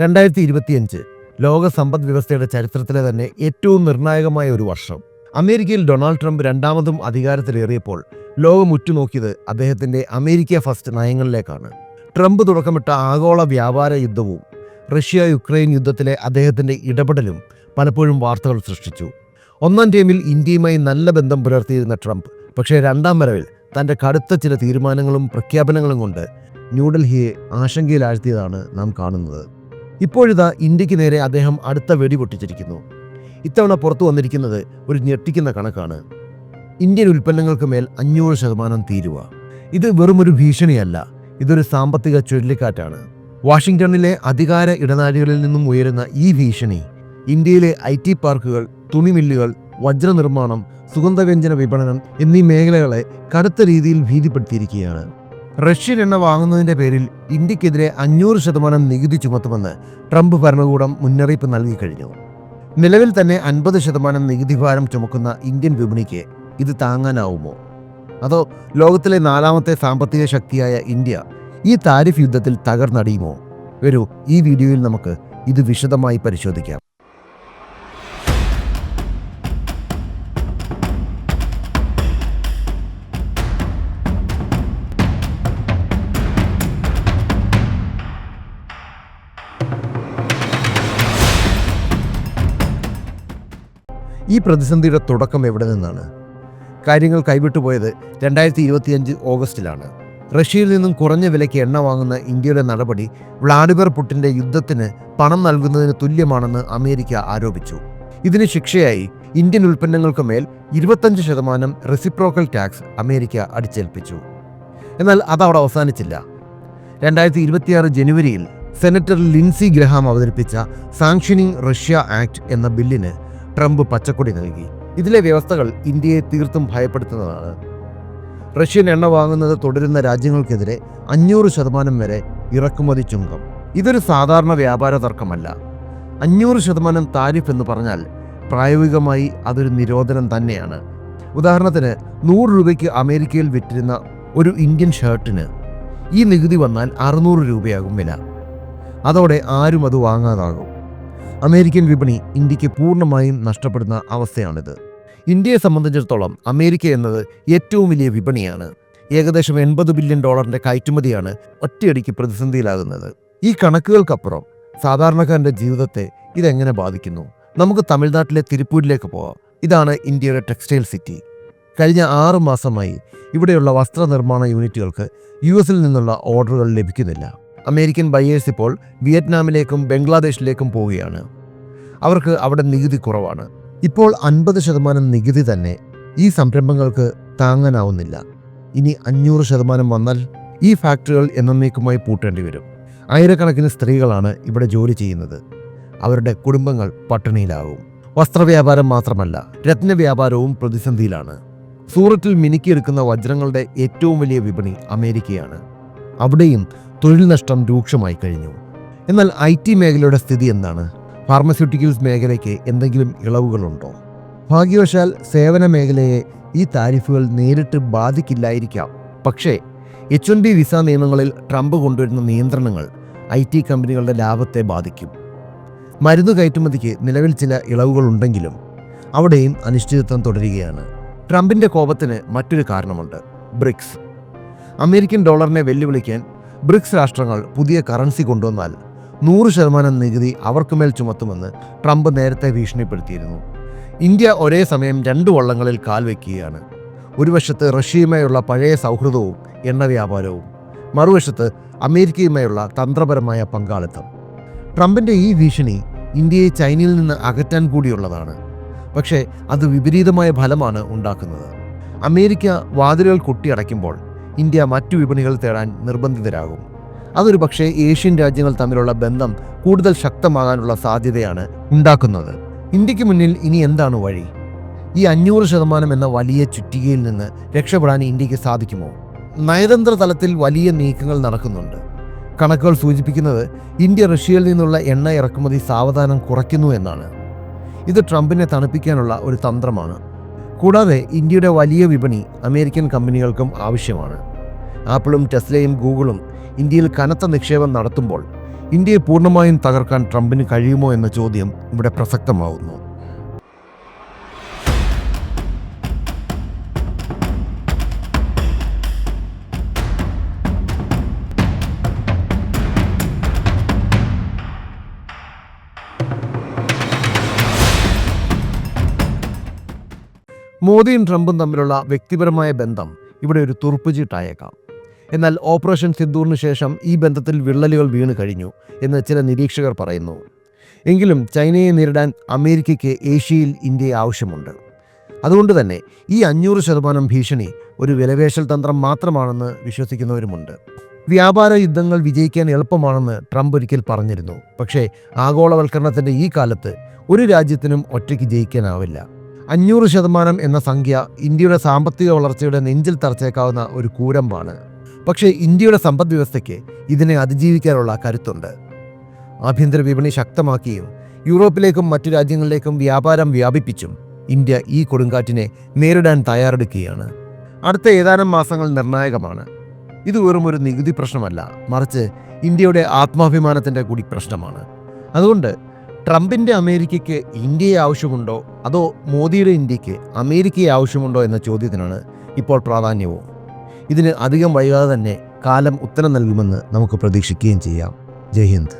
രണ്ടായിരത്തി ഇരുപത്തിയഞ്ച് ലോക സമ്പദ് വ്യവസ്ഥയുടെ ചരിത്രത്തിലെ തന്നെ ഏറ്റവും നിർണായകമായ ഒരു വർഷം. അമേരിക്കയിൽ ഡൊണാൾഡ് ട്രംപ് രണ്ടാമതും അധികാരത്തിലേറിയപ്പോൾ ലോകം ഉറ്റുനോക്കിയത് അദ്ദേഹത്തിന്റെ അമേരിക്ക ഫസ്റ്റ് നയങ്ങളിലേക്കാണ്. ട്രംപ് തുടക്കമിട്ട ആഗോള വ്യാപാര യുദ്ധവും റഷ്യ യുക്രൈൻ യുദ്ധത്തിലെ അദ്ദേഹത്തിന്റെ ഇടപെടലും പലപ്പോഴും വാർത്തകൾ സൃഷ്ടിച്ചു. ഒന്നാം ടീമിൽ ഇന്ത്യയുമായി നല്ല ബന്ധം പുലർത്തിയിരുന്ന ട്രംപ് പക്ഷേ രണ്ടാം വരവിൽ തന്റെ കടുത്ത ചില തീരുമാനങ്ങളും പ്രഖ്യാപനങ്ങളും കൊണ്ട് ന്യൂഡൽഹിയെ ആശങ്കയിലാഴ്ത്തിയതാണ് നാം കാണുന്നത്. ഇപ്പോഴിതാ ഇന്ത്യയ്ക്ക് നേരെ അദ്ദേഹം അടുത്ത വെടി പൊട്ടിച്ചിരിക്കുന്നു. ഇത്തവണ പുറത്തു വന്നിരിക്കുന്നത് ഒരു ഞെട്ടിക്കുന്ന കണക്കാണ്. ഇന്ത്യൻ ഉൽപ്പന്നങ്ങൾക്ക് മേൽ അഞ്ഞൂറ് ശതമാനം തീരുവ. ഇത് വെറുമൊരു ഭീഷണിയല്ല ഇതൊരു സാമ്പത്തിക ചുഴലിക്കാറ്റാണ്. വാഷിംഗ്ടണിലെ അധികാര ഇടനാഴികളിൽ നിന്നും ഉയരുന്ന ഈ ഭീഷണി ഇന്ത്യയിലെ ഐ ടി പാർക്കുകൾ തുണിമില്ലുകൾ വജ്രനിർമ്മാണം സുഗന്ധവ്യഞ്ജന വിപണനം എന്നീ മേഖലകളെ കടുത്ത രീതിയിൽ ഭീതിപ്പെടുത്തിയിരിക്കുകയാണ്. റഷ്യൻ എണ്ണ വാങ്ങുന്നതിന്റെ പേരിൽ ഇന്ത്യക്കെതിരെ അഞ്ഞൂറ് ശതമാനം നികുതി ചുമത്തുമെന്ന് ട്രംപ് ഭരണകൂടം മുന്നറിയിപ്പ് നൽകി കഴിഞ്ഞു. നിലവിൽ തന്നെ അൻപത് ശതമാനം നികുതി ഭാരം ചുമക്കുന്ന ഇന്ത്യൻ വിപണിക്ക് ഇത് താങ്ങാനാവുമോ? അതോ ലോകത്തിലെ നാലാമത്തെ സാമ്പത്തിക ശക്തിയായ ഇന്ത്യ ഈ താരിഫ് യുദ്ധത്തിൽ തകർന്നടിയുമോ? വരൂ ഈ വീഡിയോയിൽ നമുക്ക് ഇത് വിശദമായി പരിശോധിക്കാം. ഈ പ്രതിസന്ധിയുടെ തുടക്കം എവിടെ നിന്നാണ്? കാര്യങ്ങൾ കൈവിട്ടുപോയത് രണ്ടായിരത്തി ഇരുപത്തിയഞ്ച് ഓഗസ്റ്റിലാണ്. റഷ്യയിൽ നിന്നും കുറഞ്ഞ വിലയ്ക്ക് എണ്ണ വാങ്ങുന്ന ഇന്ത്യയുടെ നടപടി വ്ളാഡിമിർ പുട്ടിന്റെ യുദ്ധത്തിന് പണം നൽകുന്നതിന് തുല്യമാണെന്ന് അമേരിക്ക ആരോപിച്ചു. ഇതിന് ശിക്ഷയായി ഇന്ത്യൻ ഉൽപ്പന്നങ്ങൾക്ക് മേൽ ഇരുപത്തഞ്ച് ശതമാനം റെസിപ്രോക്കൽ ടാക്സ് അമേരിക്ക അടിച്ചേൽപ്പിച്ചു. എന്നാൽ അതവിടെ അവസാനിച്ചില്ല. രണ്ടായിരത്തി ഇരുപത്തിയാറ് ജനുവരിയിൽ സെനറ്റർ ലിൻസി ഗ്രഹാം അവതരിപ്പിച്ച സാങ്ഷനിങ് റഷ്യ ആക്ട് എന്ന ബില്ലിന് ട്രംപ് പച്ചക്കൊടി നൽകി. ഇതിലെ വ്യവസ്ഥകൾ ഇന്ത്യയെ തീർത്തും ഭയപ്പെടുത്തുന്നതാണ്. റഷ്യൻ എണ്ണ വാങ്ങുന്നത് തുടരുന്ന രാജ്യങ്ങൾക്കെതിരെ അഞ്ഞൂറ് ശതമാനം വരെ ഇറക്കുമതി ചുങ്കം. ഇതൊരു സാധാരണ വ്യാപാര തർക്കമല്ല. അഞ്ഞൂറ് ശതമാനം താരിഫ് എന്ന് പറഞ്ഞാൽ പ്രായോഗികമായി അതൊരു നിരോധനം തന്നെയാണ്. ഉദാഹരണത്തിന് നൂറ് രൂപയ്ക്ക് അമേരിക്കയിൽ വിറ്റിരുന്ന ഒരു ഇന്ത്യൻ ഷർട്ടിന് ഈ നികുതി വന്നാൽ അറുന്നൂറ് രൂപയാകും വില. അതോടെ ആരും അത് വാങ്ങാതാകും. അമേരിക്കൻ വിപണി ഇന്ത്യയ്ക്ക് പൂർണമായും നഷ്ടപ്പെടുന്ന അവസ്ഥയാണിത്. ഇന്ത്യയെ സംബന്ധിച്ചിടത്തോളം അമേരിക്ക എന്നത് ഏറ്റവും വലിയ വിപണിയാണ്. ഏകദേശം എൺപത് ബില്യൺ ഡോളറിന്റെ കയറ്റുമതിയാണ് ഒറ്റയടിക്ക് പ്രതിസന്ധിയിലാകുന്നത്. ഈ കണക്കുകൾക്കപ്പുറം സാധാരണക്കാരന്റെ ജീവിതത്തെ ഇതെങ്ങനെ ബാധിക്കുന്നു? നമുക്ക് തമിഴ്നാട്ടിലെ തിരുപ്പൂരിലേക്ക് പോവാം. ഇതാണ് ഇന്ത്യയുടെ ടെക്സ്റ്റൈൽ സിറ്റി. കഴിഞ്ഞ ആറ് മാസമായി ഇവിടെയുള്ള വസ്ത്രനിർമ്മാണ യൂണിറ്റുകൾക്ക് യു എസിൽ നിന്നുള്ള ഓർഡറുകൾ ലഭിക്കുന്നില്ല. അമേരിക്കൻ ബയേഴ്സ് ഇപ്പോൾ വിയറ്റ്നാമിലേക്കും ബംഗ്ലാദേശിലേക്കും പോവുകയാണ്. അവർക്ക് അവിടെ നികുതി കുറവാണ്. ഇപ്പോൾ അൻപത് ശതമാനം നികുതി തന്നെ ഈ സംരംഭങ്ങൾക്ക് താങ്ങാനാവുന്നില്ല. ഇനി അഞ്ഞൂറ് ശതമാനം വന്നാൽ ഈ ഫാക്ടറികൾ എന്നേക്കുമായി പൂട്ടേണ്ടി വരും. ആയിരക്കണക്കിന് സ്ത്രീകളാണ് ഇവിടെ ജോലി ചെയ്യുന്നത്. അവരുടെ കുടുംബങ്ങൾ പട്ടിണിയിലാകും. വസ്ത്രവ്യാപാരം മാത്രമല്ല രത്നവ്യാപാരവും പ്രതിസന്ധിയിലാണ്. സൂറത്തിൽ മിനുക്കിയെടുക്കുന്ന വജ്രങ്ങളുടെ ഏറ്റവും വലിയ വിപണി അമേരിക്കയാണ്. അവിടെയും തൊഴിൽ നഷ്ടം രൂക്ഷമായി കഴിഞ്ഞു. എന്നാൽ ഐ ടി മേഖലയുടെ സ്ഥിതി എന്താണ്? ഫാർമസ്യൂട്ടിക്കൽസ് മേഖലയ്ക്ക് എന്തെങ്കിലും ഇളവുകളുണ്ടോ? ഭാഗ്യവശാൽ സേവന മേഖലയെ ഈ താരിഫുകൾ നേരിട്ട് ബാധിക്കില്ലായിരിക്കാം. പക്ഷേ എച്ച് വൺ ബി വിസ നിയമങ്ങളിൽ ട്രംപ് കൊണ്ടുവരുന്ന നിയന്ത്രണങ്ങൾ ഐ ടി കമ്പനികളുടെ ലാഭത്തെ ബാധിക്കും. മരുന്ന് കയറ്റുമതിക്ക് നിലവിൽ ചില ഇളവുകളുണ്ടെങ്കിലും അവിടെയും അനിശ്ചിതത്വം തുടരുകയാണ്. ട്രംപിന്റെ കോപത്തിന് മറ്റൊരു കാരണമുണ്ട്. ബ്രിക്സ്. അമേരിക്കൻ ഡോളറിനെ വെല്ലുവിളിക്കാൻ ബ്രിക്സ് രാഷ്ട്രങ്ങൾ പുതിയ കറൻസി കൊണ്ടുവന്നാൽ നൂറ് ശതമാനം നികുതി അവർക്കുമേൽ ചുമത്തുമെന്ന് ട്രംപ് നേരത്തെ ഭീഷണിപ്പെടുത്തിയിരുന്നു. ഇന്ത്യ ഒരേ സമയം രണ്ട് വള്ളങ്ങളിൽ കാൽ വയ്ക്കുകയാണ് ഒരു വശത്ത് റഷ്യയുമായുള്ള പഴയ സൗഹൃദവും എണ്ണ വ്യാപാരവും മറുവശത്ത് അമേരിക്കയുമായുള്ള തന്ത്രപരമായ പങ്കാളിത്തം. ട്രംപിന്റെ ഈ ഭീഷണി ഇന്ത്യയെ ചൈനയിൽ നിന്ന് അകറ്റാൻ കൂടിയുള്ളതാണ്. പക്ഷേ അത് വിപരീതമായ ഫലമാണ് ഉണ്ടാക്കുന്നത്. അമേരിക്ക വാതിലുകൾ കൊട്ടിയടയ്ക്കുമ്പോൾ ഇന്ത്യ മറ്റു വിപണികൾ തേടാൻ നിർബന്ധിതരാകും. അതൊരു പക്ഷേ ഏഷ്യൻ രാജ്യങ്ങൾ തമ്മിലുള്ള ബന്ധം കൂടുതൽ ശക്തമാകാനുള്ള സാധ്യതയാണ് ഉണ്ടാക്കുന്നത്. ഇന്ത്യയ്ക്ക് മുന്നിൽ ഇനി എന്താണ് വഴി? ഈ അഞ്ഞൂറ് ശതമാനം എന്ന വലിയ ചുറ്റികയിൽ നിന്ന് രക്ഷപ്പെടാൻ ഇന്ത്യയ്ക്ക് സാധിക്കുമോ? നയതന്ത്ര തലത്തിൽ വലിയ നീക്കങ്ങൾ നടക്കുന്നുണ്ട്. കണക്കുകൾ സൂചിപ്പിക്കുന്നത് ഇന്ത്യ റഷ്യയിൽ നിന്നുള്ള എണ്ണ ഇറക്കുമതി സാവധാനം കുറയ്ക്കുന്നു എന്നാണ്. ഇത് ട്രംപിനെ തണുപ്പിക്കാനുള്ള ഒരു തന്ത്രമാണ്. കൂടാതെ ഇന്ത്യയുടെ വലിയ വിപണി അമേരിക്കൻ കമ്പനികൾക്കും ആവശ്യമാണ്. ആപ്പിളും ടെസ്ലയും ഗൂഗിളും ഇന്ത്യയിൽ കനത്ത നിക്ഷേപം നടത്തുമ്പോൾ ഇന്ത്യയെ പൂർണമായും തകർക്കാൻ ട്രംപിന് കഴിയുമോ എന്ന ചോദ്യം ഇവിടെ പ്രസക്തമാവുന്നു. മോദിയും ട്രംപും തമ്മിലുള്ള വ്യക്തിപരമായ ബന്ധം ഇവിടെ ഒരു തുറുപ്പുചീട്ടായേക്കാം. എന്നാൽ ഓപ്പറേഷൻ സിദ്ധൂറിന് ശേഷം ഈ ബന്ധത്തിൽ വിള്ളലുകൾ വീണ് കഴിഞ്ഞു എന്ന് ചില നിരീക്ഷകർ പറയുന്നു. എങ്കിലും ചൈനയെ നേരിടാൻ അമേരിക്കയ്ക്ക് ഏഷ്യയിൽ ഇന്ത്യയെ ആവശ്യമുണ്ട്. അതുകൊണ്ട് തന്നെ ഈ അഞ്ഞൂറ് ശതമാനം ഭീഷണി ഒരു വിലവേശൽ തന്ത്രം മാത്രമാണെന്ന് വിശ്വസിക്കുന്നവരുമുണ്ട്. വ്യാപാര യുദ്ധങ്ങൾ വിജയിക്കാൻ എളുപ്പമാണെന്ന് ട്രംപ് ഒരിക്കൽ പറഞ്ഞിരുന്നു. പക്ഷേ ആഗോളവൽക്കരണത്തിന്റെ ഈ കാലത്ത് ഒരു രാജ്യത്തിനും ഒറ്റയ്ക്ക് ജയിക്കാനാവില്ല. അഞ്ഞൂറ് ശതമാനം എന്ന സംഖ്യ ഇന്ത്യയുടെ സാമ്പത്തിക വളർച്ചയുടെ നെഞ്ചിൽ തറച്ചേക്കാവുന്ന ഒരു കൂരമ്പാണ്. പക്ഷേ ഇന്ത്യയുടെ സമ്പദ് വ്യവസ്ഥയ്ക്ക് ഇതിനെ അതിജീവിക്കാനുള്ള കരുത്തുണ്ട്. ആഭ്യന്തര വിപണി ശക്തമാക്കിയും യൂറോപ്പിലേക്കും മറ്റു രാജ്യങ്ങളിലേക്കും വ്യാപാരം വ്യാപിപ്പിച്ചും ഇന്ത്യ ഈ കൊടുങ്കാറ്റിനെ നേരിടാൻ തയ്യാറെടുക്കുകയാണ്. അടുത്ത ഏതാനും മാസങ്ങൾ നിർണായകമാണ്. ഇത് വെറും ഒരു നികുതി പ്രശ്നമല്ല മറിച്ച് ഇന്ത്യയുടെ ആത്മാഭിമാനത്തിന്റെ കൂടി പ്രശ്നമാണ്. അതുകൊണ്ട് ട്രംപിന്റെ അമേരിക്കയ്ക്ക് ഇന്ത്യയെ ആവശ്യമുണ്ടോ? അതോ മോദിയുടെ ഇന്ത്യയ്ക്ക് അമേരിക്കയെ ആവശ്യമുണ്ടോ എന്ന ചോദ്യത്തിനാണ് ഇപ്പോൾ പ്രാധാന്യവും. ഇതിന് അധികം വൈകാതെ തന്നെ കാലം ഉത്തരം നൽകുമെന്ന് നമുക്ക് പ്രതീക്ഷിക്കുകയും ചെയ്യാം. ജയ് ഹിന്ദ്.